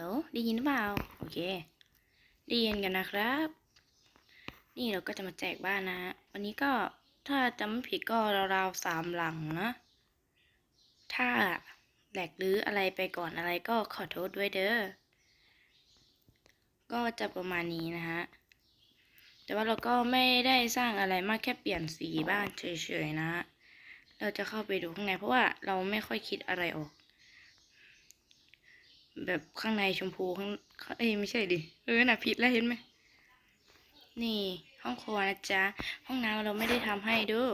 ลได้ยินหรือเปล่า โอเค ได้ยินกันนะครับ นี่เราก็จะมาแจกบ้านนะ วันนี้ก็ถ้าจำไม่ผิดก็ราวๆสามหลังนะ ถ้าแหลกหรืออะไรไปก่อนอะไรก็ขอโทษด้วยเด้อ ก็จะประมาณนี้นะฮะ แต่ว่าเราก็ไม่ได้สร้างอะไรมากแค่เปลี่ยนสีบ้านเฉยๆนะ เราจะเข้าไปดูข้างในเพราะว่าเราไม่ค่อยคิดอะไรออก แบบข้างในชมพูข้างเอ้ยไม่ใช่ดิเออน่ะผิดแล้วเห็นไหมนี่ห้องครัวนะจ๊ะห้องน้ำเราไม่ได้ทำให้ด้อ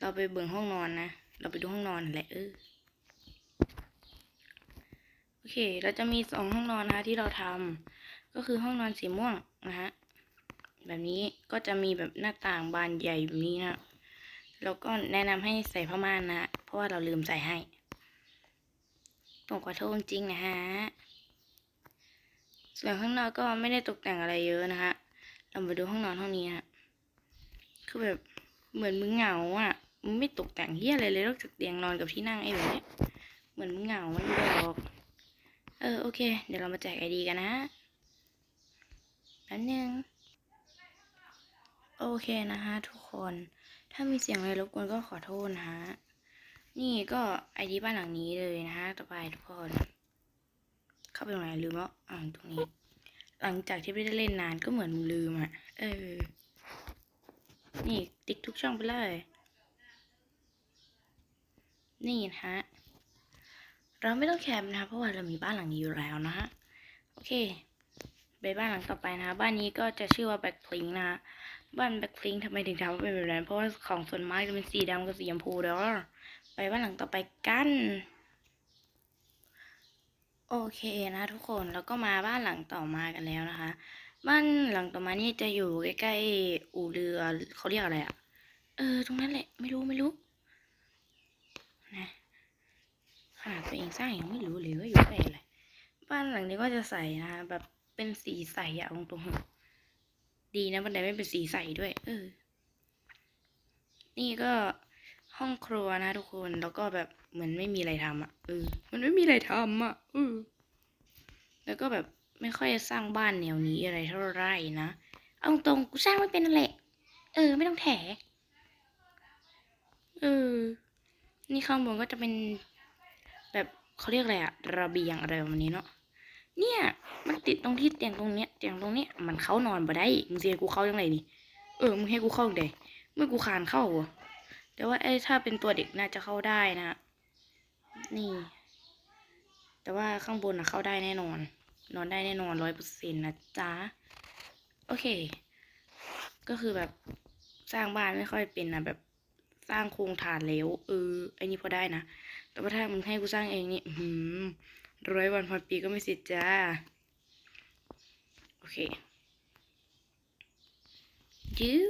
เราไปเบิ่งห้องนอนนะเราไปดูห้องนอนแหละเออโอเค เราจะมีสองห้องนอนนะคะที่เราทำก็คือห้องนอนสีม่วงนะฮะแบบนี้ก็จะมีแบบหน้าต่างบานใหญ่แบบนี้นะแล้วก็แนะนำให้ใส่ผ้าม่านนะเพราะว่าเราลืมใส่ให้ ต้องขอโทษจริงๆนะฮะ ส่วนข้างนอกก็ไม่ได้ตกแต่งอะไรเยอะนะฮะ เรามาดูห้องนอนห้องนี้ฮะ คือแบบเหมือนมึงเหงาอะมึงไม่ตกแต่งเฮียอะไรเลยนอกจากเตียงนอนกับที่นั่งไอ้แบบเนี้ยเหมือนมึงเหงาไม่รู้หรอก เออโอเค เดี๋ยวเรามาแจกไอดีกันนะแป๊บนึงโอเคนะฮะทุกคน ถ้ามีเสียงอะไรรบกวนก็ขอโทษนะฮะ นี่ก็ไอดีบ้านหลังนี้เลยนะฮะต่อไปทุกคน เข้าไปตรงไหนลืมแล้วอ่าตรงนี้ หลังจากที่ไม่ได้เล่นนานก็เหมือนลืมอะ เออ นี่ติ๊กทุกช่องไปเลย นี่นะฮะ เราไม่ต้องแคปนะคะเพราะว่าเรามีบ้านหลังนี้อยู่แล้วนะฮะ โอเคไปบ้านหลังต่อไปนะคะบ้านนี้ก็จะชื่อว่าแบ็คพลิงนะฮะบ้านแบ็คพลิงทำไมถึงทำว่าเป็นแบบนั้นเพราะว่าของส่วนมากจะเป็นสีดำกับสีชมพูเด้อ ไปบ้านหลังต่อไปกัน โอเคนะทุกคนแล้วก็มาบ้านหลังต่อมากันแล้วนะคะ บ้านหลังต่อมานี่จะอยู่ใกล้ๆอู่เรือเขาเรียกอะไรอะเออตรงนั้นแหละไม่รู้ไม่รู้นะขนาดตัวเองสร้างยังไม่รู้เลยว่าอยู่ใกล้อะไรบ้านหลังนี้ก็จะใสนะคะแบบเป็นสีใสอะตรงๆดีนะบันไดไม่เป็นสีใสด้วย เออ นี่ก็ ห้องครัวนะทุกคนแล้วก็แบบเหมือนไม่มีอะไรทำอะเออมันไม่มีอะไรทำอะเออแล้วก็แบบไม่ค่อยสร้างบ้านแนวนี้อะไรเท่าไหร่นะเอาตรงๆกูสร้างไม่เป็นนั่นแหละเออ ไม่ต้องแถเออ นี่ข้างบนก็จะเป็นแบบเขาเรียกอะไรอะระเบียงอะไรแบบนี้เนาะเนี่ย มันติดตรงที่เตียงตรงเนี้ยเตียงตรงเนี้ยมันเข้านอนบ่ได้มึงเสียกูเข้ายังไงดิเออมึงให้กูเข้าได้เมื่อกูคานเข้าอะ แต่ว่าไอ้ถ้าเป็นตัวเด็กน่าจะเข้าได้นะ นี่ แต่ว่าข้างบนนะเข้าได้แน่นอน นอนได้แน่นอนร้อยเปอร์เซ็นต์นะจ๊ะ โอเค ก็คือแบบสร้างบ้านไม่ค่อยเป็นนะแบบสร้างโครงฐานแล้วเออไอ้นี่พอได้นะ แต่ว่าถ้ามึงให้กูสร้างเองนี่หืมร้อยวันพันปีก็ไม่เสร็จจ้า โอเคยื้อ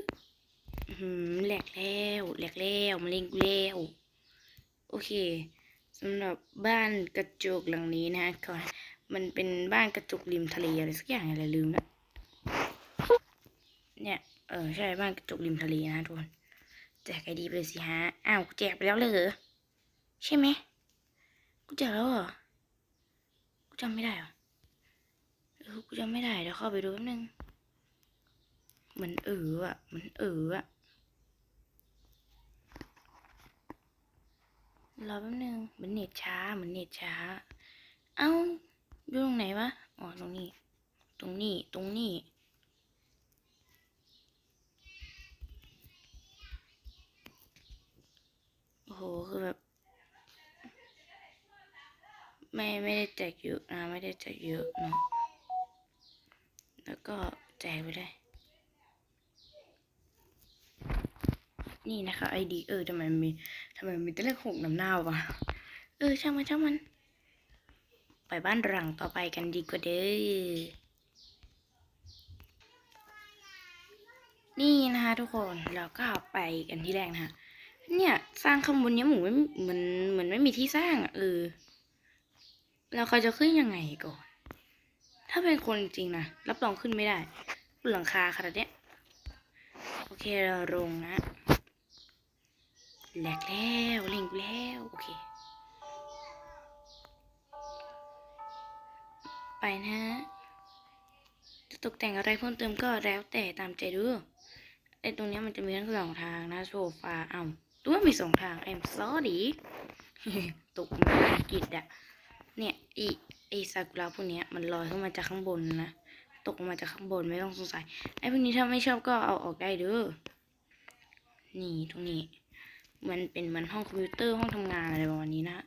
แหลกแล้วแหลกแล้วมันเล่งกูแล้ว โอเคสำหรับบ้านกระจกหลังนี้นะก็มันเป็นบ้านกระจกริมทะเลอะไรสักอย่างอะไรลืมแล้วเนี่ยเออใช่บ้านกระจกริมทะเลนะทุกคนแจกไอดีไปเลยสิฮะอ้าวแจกไปแล้วเลยเหรอใช่ไหมกูแจกแล้วเหรอกูจำไม่ได้เหรอเออกูจำไม่ได้เดี๋ยวเข้าไปดูแป๊บนึงเหมือนเอออะเหมือนเอออะ รอแป๊บนึงเหมือนเน็ตช้าเหมือนเน็ตช้า เอ้าอยู่ตรงไหนวะ อ๋อ ตรงนี้ ตรงนี้ ตรงนี้ โอ้โห คือแบบ ไม่ไม่ได้แจกเยอะนะ ไม่ได้แจกเยอะเนาะ แล้วก็แจกไปเลย นี่นะคะไอดีเออทำไมมันมีทำไมมันมีแต่เลขหกนำหน้าวะเออช่างมันช่างมัน ไปบ้านหลังต่อไปกันดีกว่าเด้อนี่นะคะทุกคนเราก็ไปกันที่แรกนะคะเนี่ย สร้างข้างบนเนี้ยหมูไม่เหมือนเหมือนไม่มีที่สร้างอะเออเราเขาจะขึ้นยังไงก่อน ถ้าเป็นคนจริงนะรับรองขึ้นไม่ได้บนหลังคาขนาดเนี้ยโอเคเราลงนะ แหลกแล้วเล่งแล้ว โอเค ไปนะ จะตกแต่งอะไรเพิ่มเติมก็แล้วแต่ตามใจด้อไอ้ตรงนี้มันจะมีทั้งสองทางนะ โซฟาเอ้าตัวมีสองทาง I'm sorry ตกมาอังกฤษอะเนี่ยอีไอซากุระพวกนี้มันลอยขึ้นมาจากข้างบนนะ ตกมาจากข้างบนไม่ต้องสงสัย ไอ้พวกนี้ถ้าไม่ชอบก็เอาออกได้เด้อนี่ตรงนี้ มันเป็นเหมือนห้องคอมพิวเตอร์ห้องทำงานอะไรประมาณนี้นะ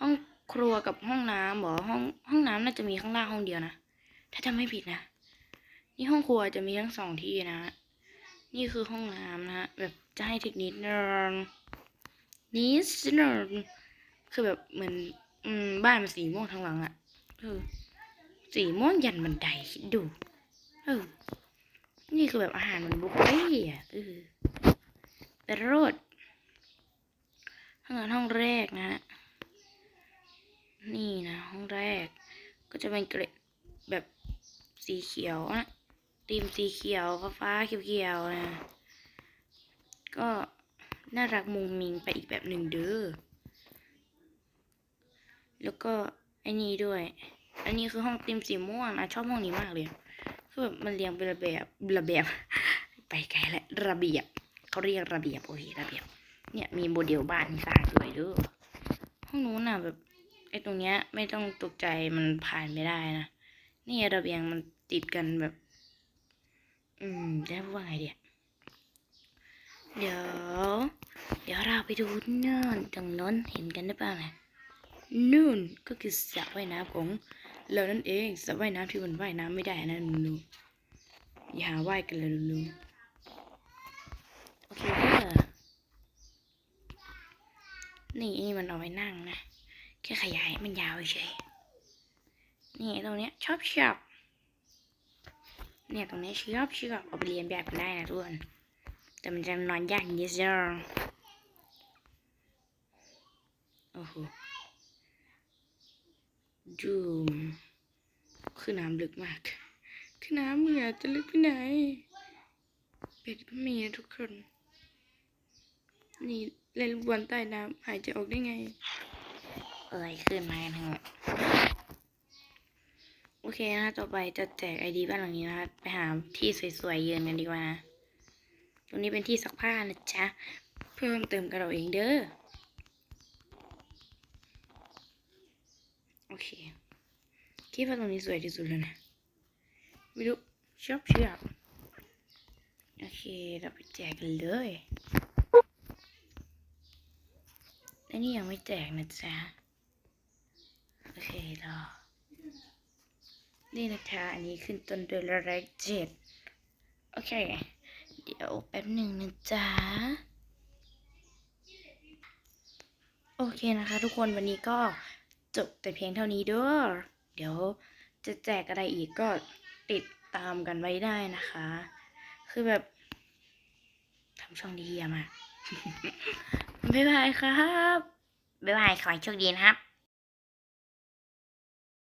ห้องครัวกับห้องน้ำบอกห้องห้องน้ำน่าจะมีข้างล่างห้องเดียวนะถ้าจำไม่ผิดนะนี่ห้องครัวจะมีทั้งสองที่นะนี่คือห้องน้ำนะฮะแบบจะให้เทคนิคนึงนิดนึงคือแบบเหมือนอืมบ้านมันสีม่วงทั้งหลังอะเออสีม่วงยันบันไดคิดดูเออนี่คือแบบอาหารมันบุฟเฟ่ต์อะเออ แต่รดห้องนอนห้องแรกนะฮะนี่นะห้องแรก ก็จะเป็นเกรดแบบสีเขียวนะตีมสีเขียวฟ้าฟ้าเขียวๆนะก็น่ารักมุงมิงไปอีกแบบหนึ่งเด้อ แล้วก็ไอ้นี่ด้วย อันนี้คือห้องติมสีม่วงนะชอบห้องนี้มากเลย คือแบบมันเรียงเป็นระเบียบระเบียบ ไปไกลแล้วระเบียบ เขาเรียกระเบียบโอเคระเบียบ เนี่ยมีโมเดลบ้านสร้างด้วยด้อห้องนู้นน่ะแบบไอ้ตรงเนี้ยไม่ต้องตกใจมันผ่านไม่ได้นะนี่ระเบียงมันติดกันแบบ อืมจะพูดว่าไงเดียเดี๋ยว เดี๋ยวเราไปดูนู่นตรงนั้นเห็นกันได้ป่ะนะนู่นก็คือสระว่ายน้ำของเรานั่นเองสระว่ายน้ำที่มันว่ายน้ำไม่ได้นะหนูๆอย่าว่ายกันเลยหนูๆโอ เคเด้อนี่นี่มันเอาไว้นั่งนะ แค่ขยายมันยาวเฉยนี่ตรงเนี้ยชอบชอบเนี่ยตรงเนี้ยชอบชอบเอาไปเรียนแบบกันได้นะทุกคนแต่มันจะนอนยากนิดเดียวโอ้โหดูมคือน้ำลึกมาก คือน้ำเหมือนจะลึกไปไหน เป็ดก็มีนะทุกคน นี่เล่นลูกบอลใต้น้ำหายใจออกได้ไงเอ้ยขึ้นมากันเถอะโอเคนะต่อไปจะแจกไอดีบ้านหลังนี้นะคะไปหาที่สวยๆยืนกันดีกว่านะตรงนี้เป็นที่ซักผ้านะจ๊ะ เพิ่มเติมกันเราเองเด้อ โอเค คิดว่าตรงนี้สวยที่สุดแล้วนะไม่รู้ชอบเชื่อโอเค เราไปแจกกันเลยอั นนี้ยังไม่แจกนะจ๊ะ โอเครอนี่นะคะ อันนี้ขึ้นต้นด้วยระแรกเจ็ด โอเค เดี๋ยวแป๊บหนึ่งนะจ๊ะ โอเคนะคะทุกคนวันนี้ก็จบแต่เพียงเท่านี้ด้อเดี๋ยวจะแจกอะไรอีกก็ติดตามกันไว้ได้นะคะ คือแบบทำช่องดีเยี่ยมากบ๊ายบายครับ บ๊ายบาย ขอให้โชคดีนะครับ